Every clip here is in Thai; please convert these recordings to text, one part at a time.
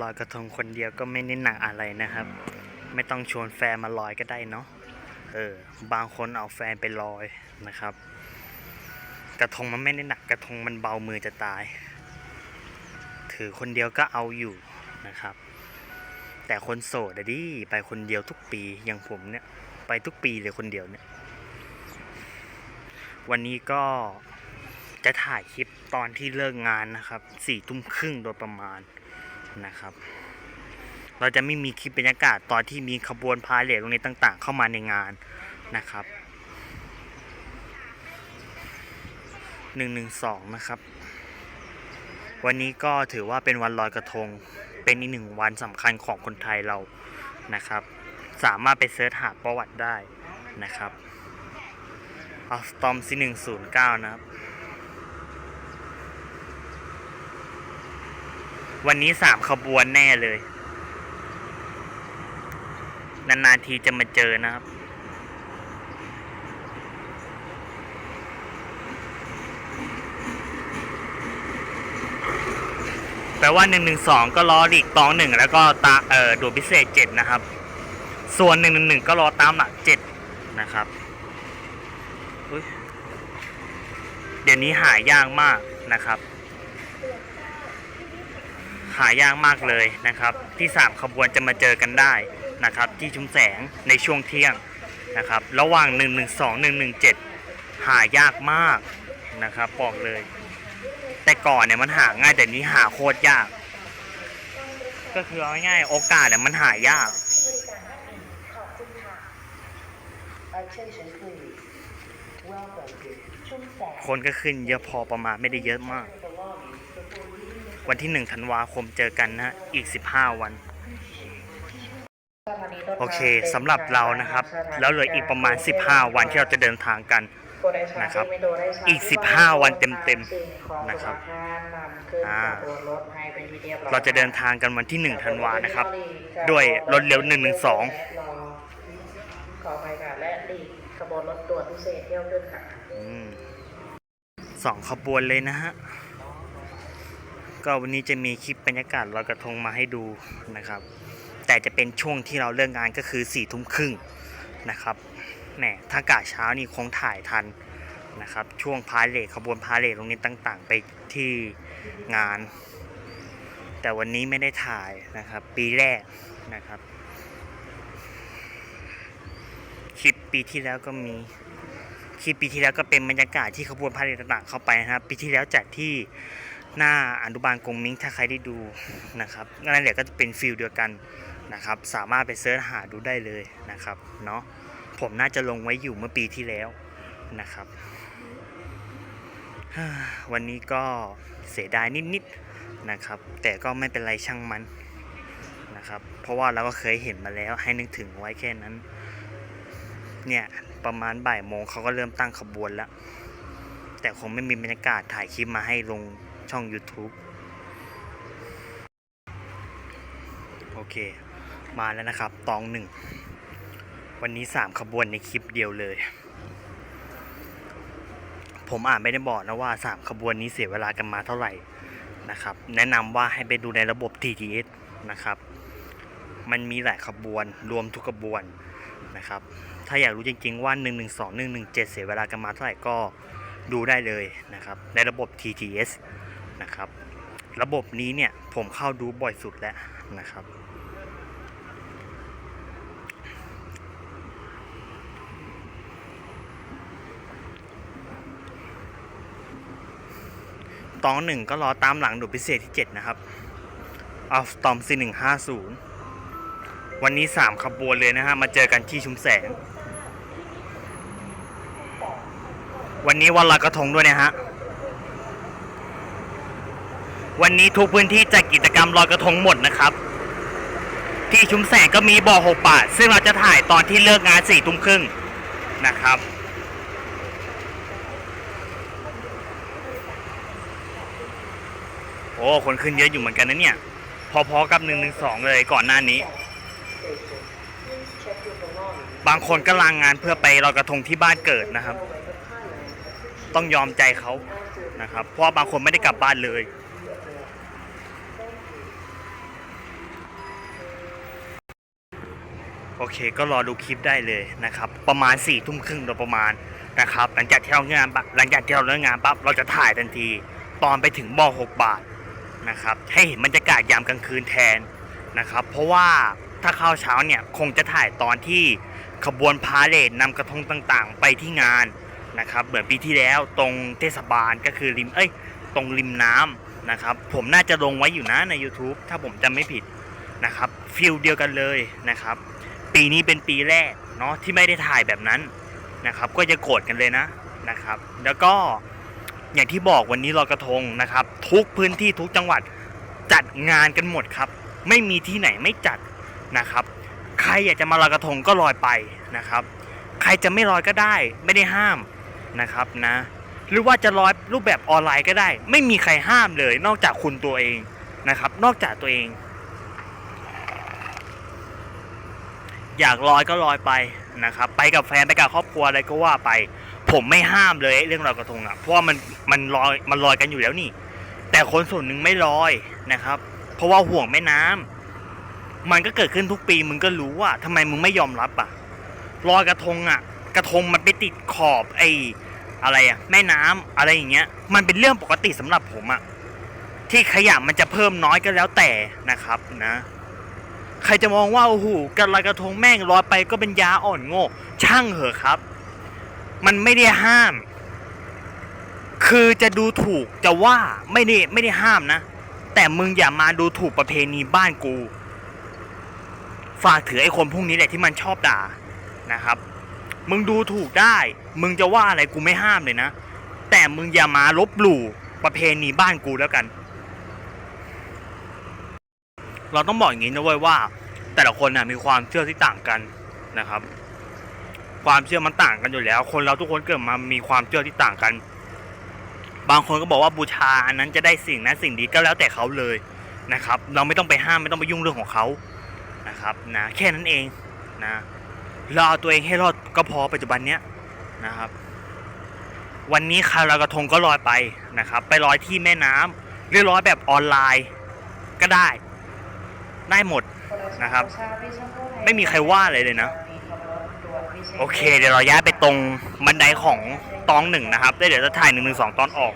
ลอยกระทงคนเดียวก็ไม่ได้หนักอะไรนะครับ ไม่ต้องชวนแฟนมาลอยก็ได้เนาะเออบางคนเอาแฟนไปลอยนะครับ กระทงมันไม่ได้หนักกระทงมันเบามือจะตาย ถือคนเดียวก็เอาอยู่นะครับ แต่คนโสดดิไปคนเดียวทุกปีอย่างผมเนี่ยไปทุกปีเลยคนเดียวเนี่ย วันนี้ก็จะถ่ายคลิปตอนที่เลิกงานนะครับสี่ทุ่มครึ่งโดยประมาณ นะครับ เราจะไม่มีคลิปบรรยากาศตอนที่มีขบวนพาเหรดตรงนี้ต่างๆ เข้ามาในงานนะครับหนึ่งหนึ่งสองนะครับ วันนี้ก็ถือว่าเป็นวันลอยกระทง เป็นอีกหนึ่งวันสำคัญของคนไทยเรานะครับ สามารถไปเสิร์ชหาประวัติได้นะครับเอาสตอมซีหนึ่งศูนย์เก้านะครับ วันนี้สามขบวนแน่เลย นานๆทีจะมาเจอนะครับ แปลว่าหนึ่งหนึ่งสองก็รอหลีกตองหนึ่งแล้วก็ตาเอ่อดูพิเศษเจ็ดนะครับ ส่วนหนึ่งหนึ่งหนึ่งก็รอตามหลักเจ็ดนะครับเดี๋ยวนี้หายากมากนะครับ หายากมากเลยนะครับ ที่สามขบวนจะมาเจอกันได้นะครับ ที่ชุมแสงในช่วงเที่ยงนะครับ ระหว่าง 112 117 หายากมากนะครับบอกเลย แต่ก่อนเนี่ยมันหาง่ายแต่นี้หาโคตรยาก ก็คือเอาง่ายโอกาสเนี่ยมันหายาก คนก็ขึ้นเยอะพอประมาณไม่ได้เยอะมาก วันที่1ธันวาคมเจอกันนะอีก 15 วัน โอเคสำหรับเรานะครับ แล้วเหลืออีกประมาณ 15 วันที่เราจะเดินทางกันนะครับ อีก 15 วันเต็มๆนะครับอ่าเราจะเดินทางกันวันที่ 1 ธันวานะครับ ด้วยรถเร็ว 112 ขอไปค่ะและหลีกขบวนรถด่วนพิเศษเที่ยวขึ้นค่ะอืมสองขบวนเลยนะฮะ ก็วันนี้จะมีคลิปบรรยากาศลอยกระทงมาให้ดูนะครับ แต่จะเป็นช่วงที่เราเลิกงานก็คือสี่ทุ่มครึ่งนะครับแหมถ้ากาเช้านี่คงถ่ายทันนะครับ ช่วงพาเลทขบวนพาเลทตรงนี้ต่างๆ ไปที่งาน แต่วันนี้ไม่ได้ถ่ายนะครับ ปีแรกนะครับคลิปปีที่แล้วก็มีคลิปปีที่แล้วก็เป็นบรรยากาศที่ขบวนพาเหรดต่างๆเข้าไปนะครับ ปีที่แล้วจัดที่ หน้าอนุบาลกงมิงถ้าใครได้ดูนะครับนั่นแหละก็จะเป็นฟิลเดียวกันนะครับ สามารถไปเสิร์ชหาดูได้เลยนะครับเนาะผมน่าจะลงไว้อยู่เมื่อปีที่แล้วนะครับวันนี้ก็เสียดายนิดๆนะครับ แต่ก็ไม่เป็นไรช่างมันนะครับ เพราะว่าเราก็เคยเห็นมาแล้วให้นึกถึงไว้แค่นั้น เนี่ยประมาณบ่ายโมงเขาก็เริ่มตั้งขบวนแล้ว แต่คงไม่มีบรรยากาศถ่ายคลิปมาให้ลง ช่อง YouTube โอเค มาแล้วนะครับ ตองหนึ่ง วันนี้สามขบวนในคลิปเดียวเลย ผมอ่านไม่ได้บอกนะว่าสามขบวนนี้เสียเวลากันมาเท่าไหร่นะครับ แนะนำว่าให้ไปดูในระบบ TTS นะครับ มันมีหลายขบวนรวมทุกขบวนนะครับ ถ้าอยากรู้จริงๆว่า 112 117 เสียเวลากันมาเท่าไหร่ก็ดูได้เลยนะครับ ในระบบ TTS นะครับ ระบบนี้เนี่ยผมเข้าดูบ่อยสุดแล้วนะครับ ตองหนึ่งก็รอตามหลังดูพิเศษที่ 7 นะครับอัลตอมซีหนึ่งห้าศูนย์วันนี้ 3 ขบวนเลยนะฮะ มาเจอกันที่ชุมแสง วันนี้วันลอยกระทงด้วยนะฮะ วันนี้ทุกพื้นที่จัดกิจกรรมลอยกระทงหมดนะครับ ที่ชุมแสงก็มีบ่อหกบาท ซึ่งเราจะถ่ายตอนที่เลิกงานสี่ทุ่มครึ่งนะครับ โอ้ คนขึ้นเยอะอยู่เหมือนกันนะเนี่ย พอๆกับหนึ่งหนึ่งสองเลยก่อนหน้านี้ บางคนก็ลางงานเพื่อไปลอยกระทงที่บ้านเกิดนะครับ ต้องยอมใจเขานะครับ เพราะบางคนไม่ได้กลับบ้านเลย โอเคก็รอดูคลิปได้เลยนะครับ ประมาณ4ี่ทุ่มครึ่งโดยประมาณนะครับ หลังจากที่เรางานปั๊บหลังจากที่เราเลิกงานปั๊บเราจะถ่ายทันที ตอนไปถึงบ่อ6บาทนะครับให้เห็นบรรยากาศยามกลางคืนแทนนะครับ เพราะว่าถ้าเข้าเช้าเนี่ยคงจะถ่ายตอนที่ขบวนพาเหรดนำกระทงต่างๆ ไปที่งานนะครับเหมือนปีที่แล้วตรงเทศบาลก็คือริมเอ้ยตรงริมน้ำนะครับ ผมน่าจะลงไว้อยู่นะใน YouTube ถ้าผมจำไม่ผิดนะครับฟิลเดียวกันเลยนะครับ ปีนี้เป็นปีแรกเนาะที่ไม่ได้ถ่ายแบบนั้นนะครับ ก็จะโกรธกันเลยนะนะครับ แล้วก็อย่างที่บอกวันนี้ลอยกระทงนะครับ ทุกพื้นที่ทุกจังหวัดจัดงานกันหมดครับ ไม่มีที่ไหนไม่จัดนะครับ ใครอยากจะมาลอยกระทงก็ลอยไปนะครับ ใครจะไม่ลอยก็ได้ ไม่ได้ห้ามนะครับนะ หรือว่าจะลอยรูปแบบออนไลน์ก็ได้ ไม่มีใครห้ามเลย นอกจากคุณตัวเองนะครับ นอกจากตัวเอง อยากลอยก็ลอยไปนะครับไปกับแฟนไปกับครอบครัวอะไรก็ว่าไป ผมไม่ห้ามเลยเรื่องลอยกระทงอะเพราะว่ามันมันลอยมันลอยกันอยู่แล้วนี่ แต่คนส่วนหนึ่งไม่ลอยนะครับ เพราะว่าห่วงแม่น้ำมันก็เกิดขึ้นทุกปีมึงก็รู้ว่าทำไมมึงไม่ยอมรับอะลอยกระทงอะ กระทงมันไปติดขอบไอ้อะไรอะแม่น้ำอะไรอย่างเงี้ย มันเป็นเรื่องปกติสำหรับผมอะที่ขยะมันจะเพิ่มน้อยก็แล้วแต่นะครับนะ ใครจะมองว่าโอ้โหการลอยกระทงแม่งลอยไปก็เป็นยาอ่อนโง่ช่างเหอะครับ มันไม่ได้ห้าม คือจะดูถูกจะว่าไม่ได้ไม่ได้ห้ามนะ แต่มึงอย่ามาดูถูกประเพณีบ้านกู ฝากถือไอ้คนพวกนี้แหละที่มันชอบด่านะครับ มึงดูถูกได้ มึงจะว่าอะไรกูไม่ห้ามเลยนะ แต่มึงอย่ามาลบหลู่ประเพณีบ้านกูแล้วกัน เราต้องบอกอย่างนี้นะเว้ยว่า แต่ละคนน่ะมีความเชื่อที่ต่างกันนะครับ ความเชื่อมันต่างกันอยู่แล้ว คนเราทุกคนเกิดมามีความเชื่อที่ต่างกัน บางคนก็บอกว่าบูชาอันนั้นจะได้สิ่งนั้นสิ่งดีก็แล้วแต่เขาเลยนะครับ เราไม่ต้องไปห้ามไม่ต้องไปยุ่งเรื่องของเขานะครับนะแค่นั้นเองนะเราเอาตัวเองให้รอดก็พอปัจจุบันเนี้ยนะครับ วันนี้คาร์ลอยกระทงก็ลอยไปนะครับ ไปลอยที่แม่น้ำหรือลอยแบบออนไลน์ก็ได้ ได้หมดนะครับ ไม่มีใครว่าเลยเลยนะ โอเค เดี๋ยวเราย้ายไปตรงบันไดของตองหนึ่งนะครับเดี๋ยวจะถ่ายหนึ่งหนึ่งสองตอนออก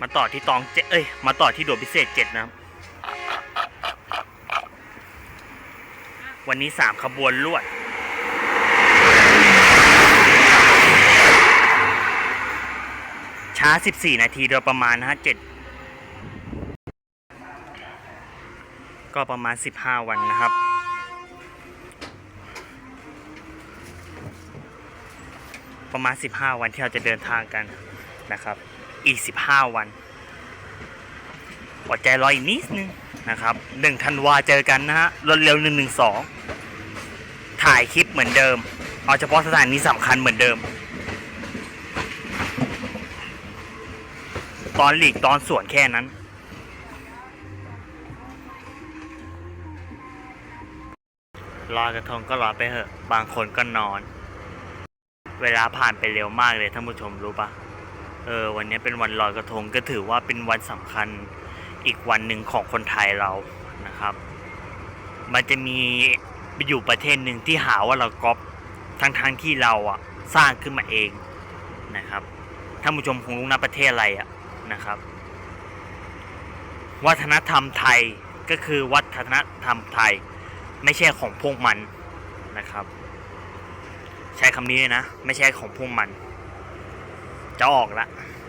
มาต่อที่ตองเจ็เอ้ย มาต่อที่ด่วนพิเศษเจ็ดนะครับ วันนี้สามขบวนลวดช้าสิบสี่นาทีโดยประมาณนะฮะด ก็ประมาณ 15 วันนะครับ ประมาณ 15 วันที่เราจะเดินทางกันนะครับ อีก 15 วันอดใจรออีกนิดนึงนะครับ1ธันวาเจอกันนะฮะรถเร็ว112ถ่ายคลิปเหมือนเดิม เอาเฉพาะสถานีสำคัญเหมือนเดิม ตอนหลีกตอนสวนแค่นั้น ลอยกระทงก็รอไปเหอะ บางคนก็นอน เวลาผ่านไปเร็วมากเลยท่านผู้ชมรู้ปะเออวันนี้เป็นวันลอยกระทงก็ถือว่าเป็นวันสำคัญอีกวันหนึ่งของคนไทยเรานะครับ มันจะมีอยู่ประเทศหนึ่งที่หาว่าเราก๊อปทั้งๆทที่เราอะสร้างขึ้นมาเองนะครับท่านผู้ชมคงรู้นะประเทศอะไรอะนะครับ วัฒนธรรมไทยก็คือวัฒนธรรมไทย ไม่ใช่ของพวกมันนะครับ ใช้คำนี้นะ ไม่ใช่ของพวกมัน จะออกละ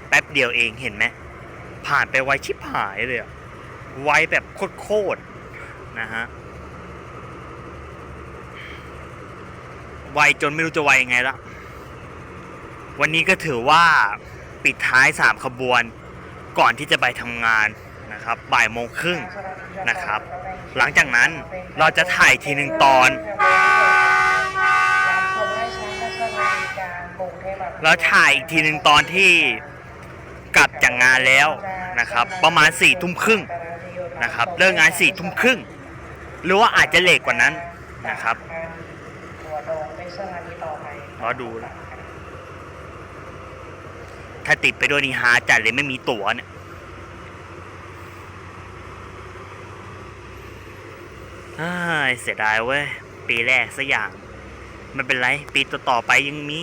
แป๊บเดียวเองเห็นไหมผ่านไปไวชิบหายเลยไวแบบโคตรๆนะฮะไวจนไม่รู้จะไวยังไงละ วันนี้ก็ถือว่าปิดท้ายสามขบวนก่อนที่จะไปทำงาน นะครับบ่ายโมงครึ่งนะครับ หลังจากนั้นเราจะถ่ายทีหนึ่งตอนแล้วถ่ายอีกทีหนึ่งตอนที่กลับจากงานแล้วนะครับ ประมาณสี่ทุ่มครึ่งนะครับเลิกงานสี่ทุ่มครึ่งหรือว่าอาจจะเลทกว่านั้นนะครับรอดูนะถ้าติดไปด้วยนี่หาจัดเลยไม่มีตั๋วเนี่ยอ้าย เสียดายเว้ย ปีแรกสักอย่างไม่เป็นไร ปีต่อๆไปยังมี